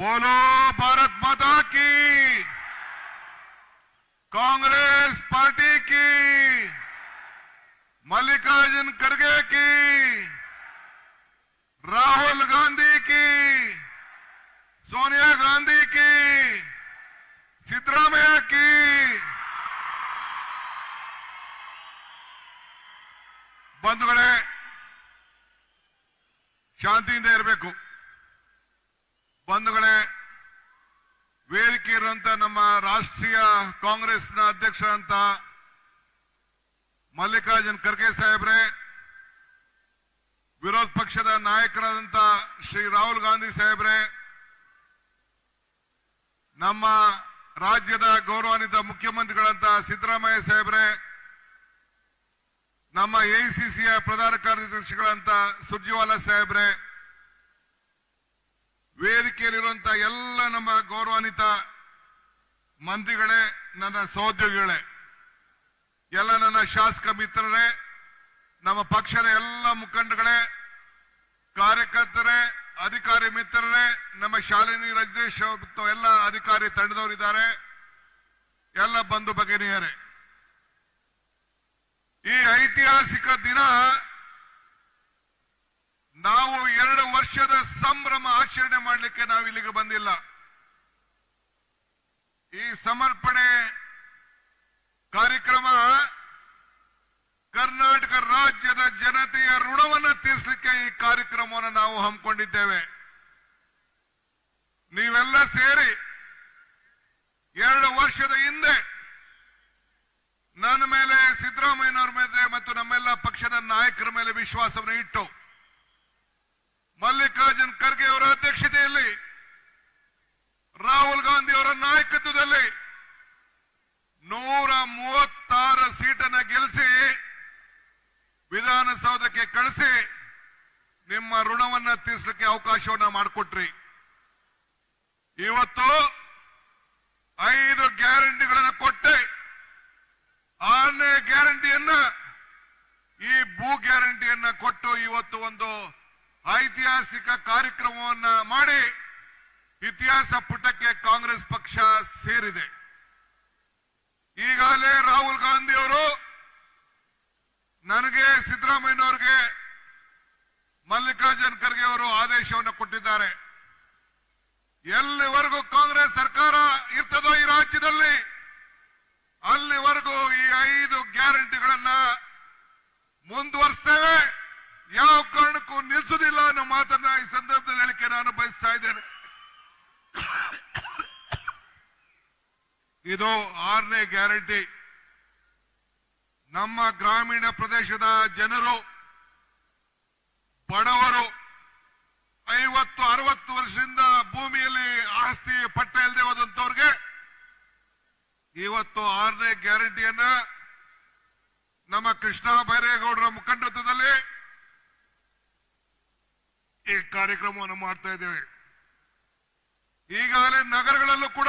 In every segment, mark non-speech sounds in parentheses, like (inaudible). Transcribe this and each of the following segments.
बोलो ಬಂಧುಗಳೇ ವೇದಿಕೆ ಇರುವಂತ ನಮ್ಮ ರಾಷ್ಟ್ರೀಯ ಕಾಂಗ್ರೆಸ್ನ ಅಧ್ಯಕ್ಷರಂತ ಮಲ್ಲಿಕಾರ್ಜುನ್ ಖರ್ಗೆ ಸಾಹೇಬ್ರೆ, ವಿರೋಧ ಪಕ್ಷದ ನಾಯಕರಾದಂತ ಶ್ರೀ ರಾಹುಲ್ ಗಾಂಧಿ ಸಾಹೇಬ್ರೆ, ನಮ್ಮ ರಾಜ್ಯದ ಗೌರವಾನ್ವಿತ ಮುಖ್ಯಮಂತ್ರಿಗಳಂತ ಸಿದ್ದರಾಮಯ್ಯ ಸಾಹೇಬ್ರೆ, ನಮ್ಮ ಎಐಸಿಸಿಯ ಪ್ರಧಾನ ಕಾರ್ಯದರ್ಶಿಗಳಂತ ಸುರ್ಜಿವಾಲಾ ಸಾಹೇಬ್ರೆ ವೇದಿಕೆಯಲ್ಲಿರುವಂತಹ ಎಲ್ಲ ನಮ್ಮ ಗೌರವಾನ್ವಿತ ಮಂತ್ರಿಗಳೇ, ನನ್ನ ಸಹೋದ್ಯೋಗಿಗಳೇ, ಎಲ್ಲ ನನ್ನ ಶಾಸಕ ಮಿತ್ರರೇ, ನಮ್ಮ ಪಕ್ಷದ ಎಲ್ಲ ಮುಖಂಡಗಳೇ, ಕಾರ್ಯಕರ್ತರೇ, ಅಧಿಕಾರಿ ಮಿತ್ರರೇ, ನಮ್ಮ ಶಾಲಿನಿ ರಜನೀಶ್ ಮತ್ತು ಎಲ್ಲ ಅಧಿಕಾರಿ ತಂಡದವರಿದ್ದಾರೆ ಎಲ್ಲ ಬಂಧು ಬಗೆನಿಯರೇ ಈ ಐತಿಹಾಸಿಕ ದಿನ ನಾವು ಎರಡು ವರ್ಷದ ಸಂಭ್ರಮ ಆಚರಣೆ ಮಾಡಲಿಕ್ಕೆ ನಾವು ಇಲ್ಲಿಗೆ ಬಂದಿಲ್ಲ. ಈ ಸಮರ್ಪಣೆ ಕಾರ್ಯಕ್ರಮ ಕರ್ನಾಟಕ ರಾಜ್ಯದ ಜನತೆಯ ಋಣವನ್ನು ತೀರಿಸಲಿಕ್ಕೆ ಈ ಕಾರ್ಯಕ್ರಮವನ್ನು ನಾವು ಹಮ್ಮಿಕೊಂಡಿದ್ದೇವೆ. ನೀವೆಲ್ಲ ಸೇರಿ ಎರಡು ವರ್ಷದ ಹಿಂದೆ ನನ್ನ ಮೇಲೆ ಸಿದ್ದರಾಮಯ್ಯನವರ ಮೇಲೆ ಮತ್ತು ನಮ್ಮೆಲ್ಲ ಪಕ್ಷದ ನಾಯಕರ ಮೇಲೆ ವಿಶ್ವಾಸವನ್ನು ಇಟ್ಟು ಮಲ್ಲಿಕಾರ್ಜುನ್ ಖರ್ಗೆ ಅವರ ಅಧ್ಯಕ್ಷತೆಯಲ್ಲಿ, ರಾಹುಲ್ ಗಾಂಧಿ ಅವರ ನಾಯಕತ್ವದಲ್ಲಿ ನೂರ ಮೂವತ್ತಾರು ಸೀಟನ್ನು ಗೆಲ್ಲಿಸಿ ವಿಧಾನಸೌಧಕ್ಕೆ ಕಳಿಸಿ ನಿಮ್ಮ ಋಣವನ್ನ ತೀರಿಸಲಿಕ್ಕೆ ಅವಕಾಶವನ್ನ ಮಾಡಿಕೊಟ್ರಿ. ಇವತ್ತು ಐದು ಗ್ಯಾರಂಟಿಗಳನ್ನು ಕೊಟ್ಟೆ, ಆರನೇ ಗ್ಯಾರಂಟಿಯನ್ನ, ಈ ಭೂ ಗ್ಯಾರಂಟಿಯನ್ನ ಕೊಟ್ಟು ಇವತ್ತು ಒಂದು ಐತಿಹಾಸಿಕ ಕಾರ್ಯಕ್ರಮವನ್ನ ಮಾಡಿ ಇತಿಹಾಸ ಪುಟಕ್ಕೆ ಕಾಂಗ್ರೆಸ್ ಪಕ್ಷ ಸೇರಿದೆ. ಈಗಾಗಲೇ ರಾಹುಲ್ ಗಾಂಧಿ ಅವರು ನನಗೆ ಸಿದ್ದರಾಮಯ್ಯನವರಿಗೆ ಮಲ್ಲಿಕಾರ್ಜುನ್ ಖರ್ಗೆ ಅವರು ಆದೇಶವನ್ನು ಕೊಟ್ಟಿದ್ದಾರೆ. ಎಲ್ಲಿವರೆಗೂ ಕಾಂಗ್ರೆಸ್ ಸರ್ಕಾರ ಇರ್ತದೋ ಈ ರಾಜ್ಯದಲ್ಲಿ, ಅಲ್ಲಿವರೆಗೂ ಈ ಐದು ಗ್ಯಾರಂಟಿಗಳನ್ನ ಮುಂದುವರಿಸ್ತೇವೆ ಯಾವ ಕಾರಣಕ್ಕೂ ನಿಲ್ಲಿಸುವುದಿಲ್ಲ ಅನ್ನೋ ಮಾತನ್ನ ಈ ಸಂದರ್ಭದಲ್ಲಿ ಹೇಳಿಕೆ ನಾನು ಬಯಸ್ತಾ ಇದ್ದೇನೆ ಇದು ಆರನೇ ಗ್ಯಾರಂಟಿ. ನಮ್ಮ ಗ್ರಾಮೀಣ ಪ್ರದೇಶದ ಜನರು, ಬಡವರು, ಐವತ್ತು, ಅರವತ್ತು ವರ್ಷದಿಂದ ಭೂಮಿಯಲ್ಲಿ ಆಸ್ತಿ ಪಟ್ಟ ಇಲ್ಲದೆ ಹೋದಂತವ್ರಿಗೆ ಇವತ್ತು ಆರನೇ ಗ್ಯಾರಂಟಿಯನ್ನ ನಮ್ಮ ಕೃಷ್ಣ ಬೈರೇಗೌಡರ ಮುಖಂಡತ್ವದಲ್ಲಿ ಈ ಕಾರ್ಯಕ್ರಮವನ್ನು ಮಾಡ್ತಾ ಇದ್ದೇವೆ. ಈಗಾಗಲೇ ನಗರಗಳಲ್ಲೂ ಕೂಡ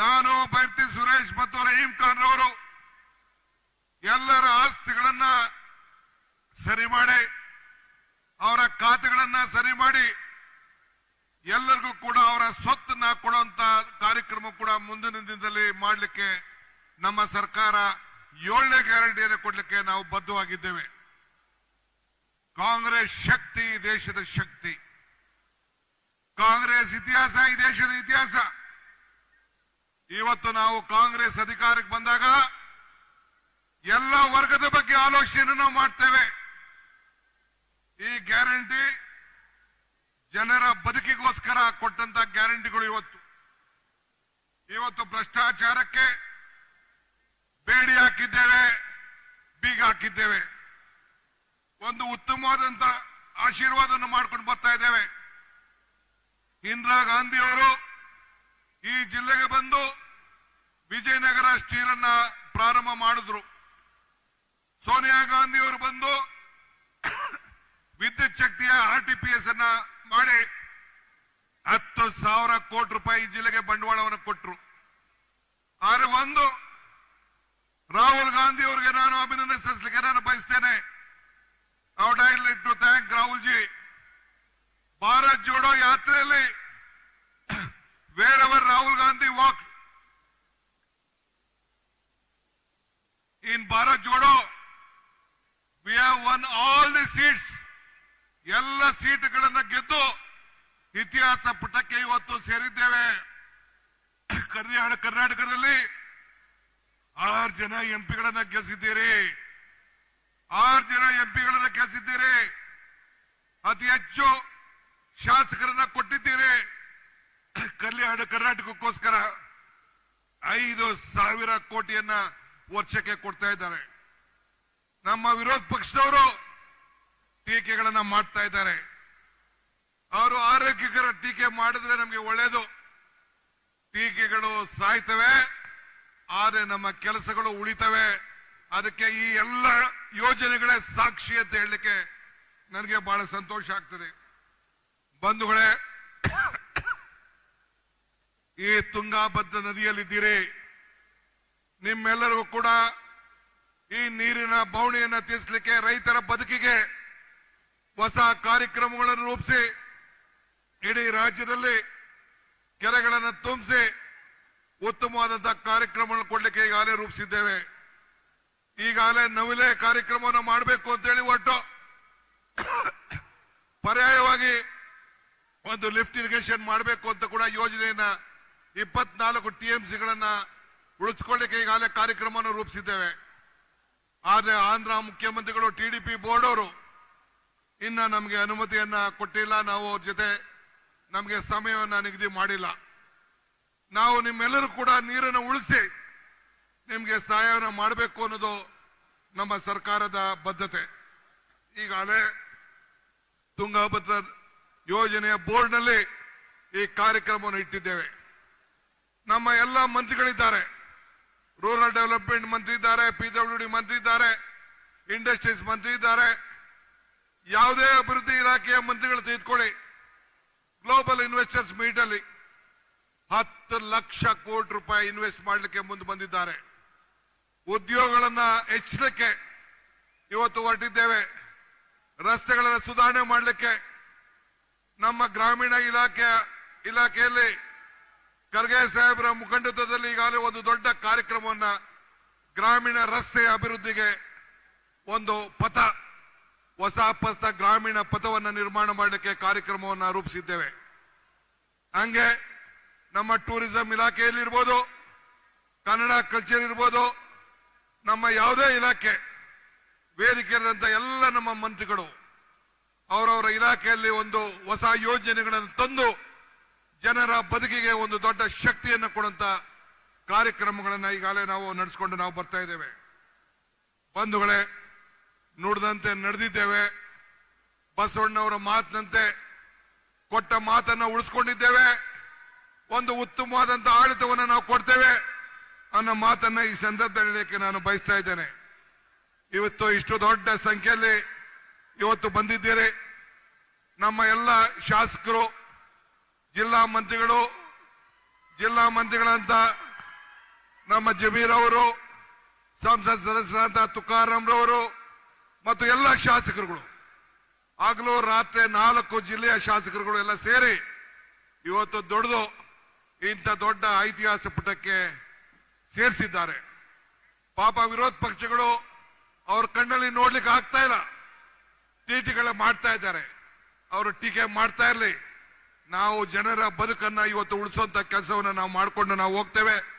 ನಾನು ಬೈರ್ತಿ ಸುರೇಶ್ ಮತ್ತು ರಹೀಂ ಖಾನ್ ಅವರು ಎಲ್ಲರ ಆಸ್ತಿಗಳನ್ನ ಸರಿ ಮಾಡಿ, ಅವರ ಖಾತೆಗಳನ್ನ ಸರಿ ಮಾಡಿ, ಎಲ್ಲರಿಗೂ ಕೂಡ ಅವರ ಸ್ವತ್ತನ್ನ ಕೊಡುವಂತ ಕಾರ್ಯಕ್ರಮ ಕೂಡ ಮುಂದಿನ ದಿನದಲ್ಲಿ ಮಾಡಲಿಕ್ಕೆ ನಮ್ಮ ಸರ್ಕಾರ ಏಳನೇ ಗ್ಯಾರಂಟಿಯನ್ನು ಕೊಡಲಿಕ್ಕೆ ನಾವು ಬದ್ಧವಾಗಿದ್ದೇವೆ. ಕಾಂಗ್ರೆಸ್ ಶಕ್ತಿ ದೇಶದ ಶಕ್ತಿ. ಕಾಂಗ್ರೆಸ್ ಇತಿಹಾಸ, ಈ ದೇಶದ ಇತಿಹಾಸ. ಇವತ್ತು ನಾವು ಕಾಂಗ್ರೆಸ್ ಅಧಿಕಾರಕ್ಕೆ ಬಂದಾಗ ಎಲ್ಲ ವರ್ಗದ ಬಗ್ಗೆ ಆಲೋಚನೆಯನ್ನು ನಾವು ಮಾಡ್ತೇವೆ. ಈ ಗ್ಯಾರಂಟಿ ಜನರ ಬದುಕಿಗೋಸ್ಕರ ಕೊಟ್ಟಂತ ಗ್ಯಾರಂಟಿಗಳು ಇವತ್ತು. ಇವತ್ತು ಭ್ರಷ್ಟಾಚಾರಕ್ಕೆ ಬೇಡಿ ಹಾಕಿದ್ದೇವೆ, ಬೀಗ ಹಾಕಿದ್ದೇವೆ. ಒಂದು ಉತ್ತಮವಾದಂತ ಆಶೀರ್ವಾದವನ್ನು ಮಾಡ್ಕೊಂಡು ಬರ್ತಾ ಇದ್ದೇವೆ. ಇಂದಿರಾ ಗಾಂಧಿ ಅವರು ಈ ಜಿಲ್ಲೆಗೆ ಬಂದು ವಿಜಯನಗರ ಸ್ಟೀರನ್ನ ಪ್ರಾರಂಭ ಮಾಡಿದ್ರು. ಸೋನಿಯಾ ಗಾಂಧಿ ಅವರು ಬಂದು ವಿದ್ಯುತ್ ಶಕ್ತಿಯ ಆರ್ ಟಿ ಪಿ ಎಸ್ ಅನ್ನ ಮಾಡಿ ಹತ್ತು ಸಾವಿರ ಕೋಟಿ ರೂಪಾಯಿ ಜಿಲ್ಲೆಗೆ ಬಂಡವಾಳವನ್ನು ಕೊಟ್ಟರು ಆದರೆ ಒಂದು, ರಾಹುಲ್ ಗಾಂಧಿ ಅವರಿಗೆ ನಾನು ಅಭಿನಂದನೆ ಸಲ್ಲಿಸಲಿಕ್ಕೆ ನಾನು ಬಯಸ್ತೇನೆ. Out I to thank Rahul ji Bharat Jodo ಯಾತ್ರೆಯಲ್ಲಿ where Rahul Gandhi walk Bharat Jodo we have won all the seats ಎಲ್ಲ ಸೀಟ್ಗಳನ್ನು ಗೆದ್ದು ಇತಿಹಾಸ ಪುಟಕ್ಕೆ ಇವತ್ತು ಸೇರಿದ್ದೇವೆ ಕರ್ನಾಟಕ ಕರ್ನಾಟಕದಲ್ಲಿ ಆರು ಜನ ಎಂಪಿಗಳನ್ನ ಗೆಲ್ಸಿದ್ದೀರಿ. ಆರು ಜನ ಎಂಪಿಗಳನ್ನ ಗೆಲ್ಲಿಸಿದ್ದೀರಿ ಅತಿ ಹೆಚ್ಚು ಶಾಸಕರನ್ನ ಕೊಟ್ಟಿದ್ದೀರಿ. (coughs) ಕಲ್ಯಾಣ ಕರ್ನಾಟಕಕ್ಕೋಸ್ಕರ ಐದು ಸಾವಿರ ಕೋಟಿಯನ್ನ ವರ್ಷಕ್ಕೆ ಕೊಡ್ತಾ ಇದ್ದಾರೆ. ನಮ್ಮ ವಿರೋಧ ಪಕ್ಷದವರು ಟೀಕೆಗಳನ್ನ ಮಾಡ್ತಾ ಇದ್ದಾರೆ. ಅವರು ಆರೋಗ್ಯಕರ ಟೀಕೆ ಮಾಡಿದ್ರೆ ನಮಗೆ ಒಳ್ಳೇದು. ಟೀಕೆಗಳು ಸಾಯ್ತವೆ, ಆದ್ರೆ ನಮ್ಮ ಕೆಲಸಗಳು ಉಳಿತವೆ. ಅದಕ್ಕೆ ಈ ಎಲ್ಲ ಯೋಜನೆಗಳೇ ಸಾಕ್ಷಿ ಅಂತ ಹೇಳಲಿಕ್ಕೆ ನನಗೆ ಬಹಳ ಸಂತೋಷ ಆಗ್ತದೆ. ಬಂಧುಗಳೇ, ಈ ತುಂಗಾಭದ್ರ ನದಿಯಲ್ಲಿದ್ದೀರಿ. ನಿಮ್ಮೆಲ್ಲರಿಗೂ ಕೂಡ ಈ ನೀರಿನ ಬವಣಿಯನ್ನು ತೀರಿಸಲಿಕ್ಕೆ ರೈತರ ಬದುಕಿಗೆ ಹೊಸ ಕಾರ್ಯಕ್ರಮಗಳನ್ನು ರೂಪಿಸಿ, ಇಡೀ ರಾಜ್ಯದಲ್ಲಿ ಕೆರೆಗಳನ್ನು ತುಂಬಿಸಿ ಉತ್ತಮವಾದಂತಹ ಕಾರ್ಯಕ್ರಮಗಳನ್ನು ಕೊಡಲಿಕ್ಕೆ ಈಗಾಗಲೇ ರೂಪಿಸಿದ್ದೇವೆ. ಈಗಾಗಲೇ ನವಿಲೆ ಕಾರ್ಯಕ್ರಮವನ್ನು ಮಾಡಬೇಕು ಅಂತೇಳಿ ಒಟ್ಟು ಪರ್ಯಾಯವಾಗಿ ಒಂದು ಲಿಫ್ಟ್ ಇರಿಗೇಷನ್ ಮಾಡಬೇಕು ಅಂತ ಕೂಡ ಯೋಜನೆಯನ್ನ ಇಪ್ಪತ್ನಾಲ್ಕು ಟಿಎಂಸಿಗಳನ್ನ ಉಳಿಸ್ಕೊಳ್ಳಿಕ್ಕೆ ಈಗಾಗಲೇ ಕಾರ್ಯಕ್ರಮವನ್ನು ರೂಪಿಸಿದ್ದೇವೆ. ಆದರೆ ಆಂಧ್ರ ಮುಖ್ಯಮಂತ್ರಿಗಳು ಟಿ ಡಿ ಪಿ ಬೋರ್ಡ್ ಅವರು ಇನ್ನ ನಮಗೆ ಅನುಮತಿಯನ್ನ ಕೊಟ್ಟಿಲ್ಲ, ನಾವು ಅವ್ರ ಜೊತೆ ನಮಗೆ ಸಮಯವನ್ನ ನಿಗದಿ ಮಾಡಿಲ್ಲ. ನಾವು ನಿಮ್ಮೆಲ್ಲರೂ ಕೂಡ ನೀರನ್ನು ಉಳಿಸಿ ನಿಮಗೆ ಸಹಾಯವನ್ನು ಮಾಡಬೇಕು ಅನ್ನೋದು ನಮ್ಮ ಸರ್ಕಾರದ ಬದ್ಧತೆ. ಈಗಾಗಲೇ ತುಂಗಭದ್ರ ಯೋಜನೆಯ ಬೋರ್ಡ್ನಲ್ಲಿ ಈ ಕಾರ್ಯಕ್ರಮವನ್ನು ಇಟ್ಟಿದ್ದೇವೆ. ನಮ್ಮ ಎಲ್ಲ ಮಂತ್ರಿಗಳಿದ್ದಾರೆ. ರೂರಲ್ ಡೆವಲಪ್ಮೆಂಟ್ ಮಂತ್ರಿ ಇದ್ದಾರೆ ಪಿಡಬ್ಲ್ಯೂ ಡಿ ಮಂತ್ರಿ ಇದ್ದಾರೆ ಇಂಡಸ್ಟ್ರೀಸ್ ಮಂತ್ರಿ ಇದ್ದಾರೆ ಯಾವುದೇ ಅಭಿವೃದ್ಧಿ ಇಲಾಖೆಯ ಮಂತ್ರಿಗಳು ತೆಗೆದುಕೊಳ್ಳಿ ಗ್ಲೋಬಲ್ ಇನ್ವೆಸ್ಟರ್ಸ್ ಮೀಟ್ ಅಲ್ಲಿ ಹತ್ತು ಲಕ್ಷ ಕೋಟಿ ರೂಪಾಯಿ ಇನ್ವೆಸ್ಟ್ ಮಾಡಲಿಕ್ಕೆ ಮುಂದೆ ಬಂದಿದ್ದಾರೆ ಉದ್ಯೋಗಗಳನ್ನ ಹೆಚ್ಚಲಿಕ್ಕೆ ಇವತ್ತು ಹೊರಟಿದ್ದೇವೆ ರಸ್ತೆಗಳನ್ನು ಸುಧಾರಣೆ ಮಾಡಲಿಕ್ಕೆ ನಮ್ಮ ಗ್ರಾಮೀಣ ಇಲಾಖೆ ಇಲಾಖೆಯಲ್ಲಿ ಖರ್ಗೆ ಸಾಹೇಬರ ಮುಖಂಡತ್ವದಲ್ಲಿ ಈಗಾಗಲೇ ಒಂದು ದೊಡ್ಡ ಕಾರ್ಯಕ್ರಮವನ್ನ ಗ್ರಾಮೀಣ ರಸ್ತೆ ಅಭಿವೃದ್ಧಿಗೆ ಒಂದು ಪಥ, ಹೊಸ ಪಥ ಗ್ರಾಮೀಣ ಪಥವನ್ನು ನಿರ್ಮಾಣ ಮಾಡಲಿಕ್ಕೆ ಕಾರ್ಯಕ್ರಮವನ್ನು ರೂಪಿಸಿದ್ದೇವೆ. ಹಂಗೆ ನಮ್ಮ ಟೂರಿಸಂ ಇಲಾಖೆಯಲ್ಲಿ ಇರ್ಬೋದು, ಕನ್ನಡ ಕಲ್ಚರ್ ಇರ್ಬೋದು, ನಮ್ಮ ಯಾವುದೇ ಇಲಾಖೆ, ವೇದಿಕೆಯಲ್ಲಿರುವಂತ ಎಲ್ಲ ನಮ್ಮ ಮಂತ್ರಿಗಳು, ಅವರವರ ಇಲಾಖೆಯಲ್ಲಿ ಒಂದು ಹೊಸ ಯೋಜನೆಗಳನ್ನು ತಂದು ಜನರ ಬದುಕಿಗೆ ಒಂದು ದೊಡ್ಡ ಶಕ್ತಿಯನ್ನು ಕೊಡುವಂತ ಕಾರ್ಯಕ್ರಮಗಳನ್ನು ಈಗಾಗಲೇ ನಾವು ನಡೆಸಿಕೊಂಡು ನಾವು ಬರ್ತಾ ಇದ್ದೇವೆ. ಬಂಧುಗಳೇ, ನುಡಿದಂತೆ ನಡೆದಿದ್ದೇವೆ. ಬಸವಣ್ಣವರ ಮಾತಿನಂತೆ ಕೊಟ್ಟ ಮಾತನ್ನ ಉಳಿಸ್ಕೊಂಡಿದ್ದೇವೆ. ಒಂದು ಉತ್ತಮವಾದಂತ ಆಡಳಿತವನ್ನು ನಾವು ಕೊಡ್ತೇವೆ ಅನ್ನೋ ಮಾತನ್ನ ಈ ಸಂದರ್ಭದಲ್ಲಿ ನಾನು ಬಯಸ್ತಾ ಇದ್ದೇನೆ. ಇವತ್ತು ಇಷ್ಟು ದೊಡ್ಡ ಸಂಖ್ಯೆಯಲ್ಲಿ ಇವತ್ತು ಬಂದಿದ್ದೀರಿ. ನಮ್ಮ ಎಲ್ಲ ಶಾಸಕರು ಜಿಲ್ಲಾ ಮಂತ್ರಿಗಳು, ಜಿಲ್ಲಾ ಮಂತ್ರಿಗಳಂತ ನಮ್ಮ ಜಮೀರ್ ಅವರು, ಸಂಸತ್ ಸದಸ್ಯರಾದ ತುಕಾರಾಮ್ರವರು ಮತ್ತು ಎಲ್ಲ ಶಾಸಕರುಗಳು. ಆಗಲೂ ರಾತ್ರಿ ನಾಲ್ಕು ಜಿಲ್ಲೆಯ ಶಾಸಕರುಗಳು ಎಲ್ಲ ಸೇರಿ ಇವತ್ತು ದೊಡ್ಡದು, ಇಂಥ ದೊಡ್ಡ ಐತಿಹಾಸಿಕ ಪುಟಕ್ಕೆ ಸೇರಿಸಿದ್ದಾರೆ. ಪಾಪ ವಿರೋಧ ಪಕ್ಷಗಳು ಅವ್ರ ಕಣ್ಣಲ್ಲಿ ನೋಡ್ಲಿಕ್ಕೆ ಆಗ್ತಾ ಇಲ್ಲ. ಟೀಟಿಗಳ ಮಾಡ್ತಾ ಇದ್ದಾರೆ. ಅವರು ಟೀಕೆ ಮಾಡ್ತಾ ಇರಲಿ. ನಾವು ಜನರ ಬದುಕನ್ನ ಇವತ್ತು ಉಳಿಸುವಂತ ಕೆಲಸವನ್ನು ನಾವು ಮಾಡಿಕೊಂಡು ನಾವು ಹೋಗ್ತೇವೆ.